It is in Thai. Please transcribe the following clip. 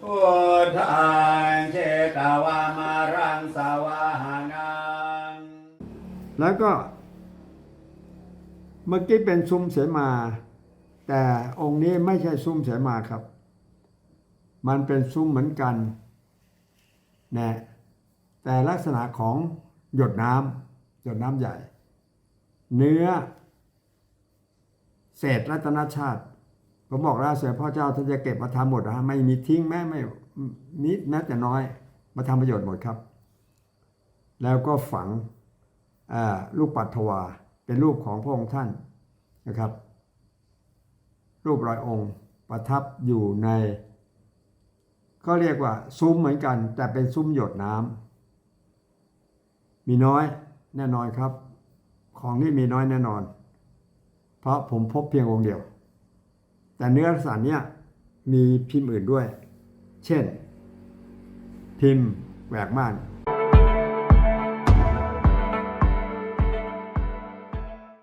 พุทังเชตวามารังสวาานังแล้วก็ เมื่อกี้เป็นซุ้มเสมา แต่องค์นี้ไม่ใช่ซุ้มเสมาครับ มันเป็นซุ้มเหมือนกันนะแต่ลักษณะของหยดน้ำหยดน้ำใหญ่ เนื้อ เศษรัตนชาติ ผมบอกแล้วเสือพ่อเจ้าท่านจะเก็บมาทำหมดนะไม่มีทิ้งแม้ไม่นิดแม้แต่น้อย มาทำประโยชน์หมดครับ แล้วก็ฝังลูกปัทวาเป็นรูปของพระองค์ท่านนะครับ รูปรอยองค์ประทับอยู่ใน ก็เรียกว่าซุ้มเหมือนกัน แต่เป็นซุ้มหยดน้ำมีน้อยแน่นอนครับ ของนี่มีน้อยแน่นอน เพราะผมพบเพียงองค์เดียว แต่เนื้อสารเนี้ยมีพิมพ์อื่นด้วย เช่น พิมพ์แหวกม่าน